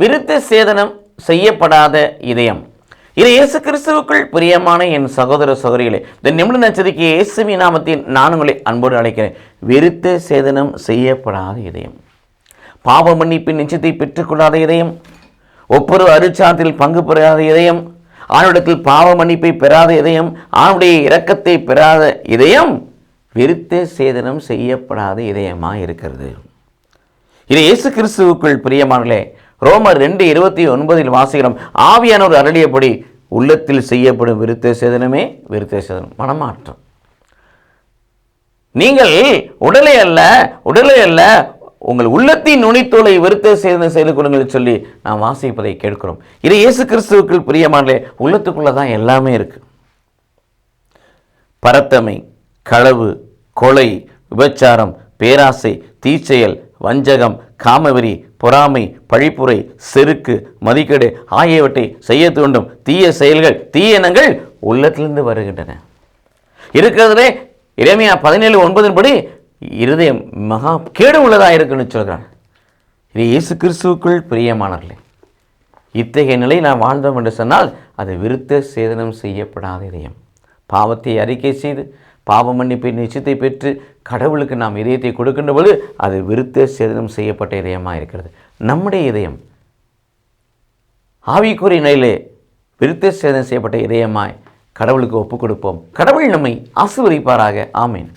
விருத்த சேதனம் செய்யப்படாத இதயம். இது இயேசு கிறிஸ்துவுக்குள் பிரியமான என் சகோதர சகோதரிகளே இந்த நிமிட நச்சரிக்கை இயேசுவி நாமத்தில் நான் உங்களை அன்போடு அழைக்கிறேன். விருத்த சேதனம் செய்யப்படாத இதயம். பாவ மன்னிப்பின் நிச்சயத்தை பெற்றுக்கொள்ளாத இதயம். ஒவ்வொரு அருச்சாத்தில் பங்கு பெறாத இதயம். ஆணுடத்தில் பாவ மன்னிப்பை பெறாத இதயம். ஆணுடைய இரக்கத்தை பெறாத இதயம் விருத்த சேதனம் செய்யப்படாத இதயமாக இருக்கிறது. இது இயேசு கிறிஸ்துவுக்குள் பிரியமானலே ரோமர் ரெண்டு இருபத்தி ஒன்பதில் வாசிக்கிறோம் ஆவியானவர் அருளியபடி உள்ளத்தில் செய்யப்படும் விருத்த சேதனமே விருத்த சேதனம். மனமாற்றம். நீங்கள் உடலை அல்ல உடலை அல்ல உங்கள் உள்ளத்தின் நுனித்தோலை விருத்த சேர்ந்து செய்து கொடுங்கள் சொல்லி நாம் வாசிப்பதை கேட்கிறோம். இது இயேசு கிறிஸ்துவுக்குள் பிரியமானே உள்ளத்துக்குள்ள தான் எல்லாமே இருக்கு. பரத்தமை களவு கொலை விபச்சாரம் பேராசை தீச்செயல் வஞ்சகம் காமவெறி பொறாமை பழிப்புரை செருக்கு மதிக்கடு ஆகியவற்றை செய்ய தூண்டும் தீய செயல்கள் தீய எண்ணங்கள் உள்ளத்திலிருந்து வருகின்றன. இருக்கிறதுலே இளமையா பதினேழு ஒன்பதின்படி இருதயம் மகா கேடு உள்ளதாக இருக்குன்னு சொல்கிறான் இது இயேசு கிறிஸ்துவுக்குள் பிரியமானவர்களே இத்தகைய நிலை நாம் வாழ்ந்தோம் என்று சொன்னால் அது விருத்த சேதனம் செய்யப்படாத இதயம். பாவத்தை அறிக்கை செய்து பாவ மன்னிப்பை நிச்சயத்தை பெற்று கடவுளுக்கு நாம் இதயத்தை கொடுக்கின்ற பொழுது அது விருத்த சேதனம் செய்யப்பட்ட இதயமாக இருக்கிறது. நம்முடைய இதயம் ஆவிக்குரிய நிலையிலே விருத்த சேதனம் செய்யப்பட்ட இதயமாய் கடவுளுக்கு ஒப்புக் கொடுப்போம் கடவுள் நம்மை ஆசீர்வதிப்பாராக. ஆமேன்.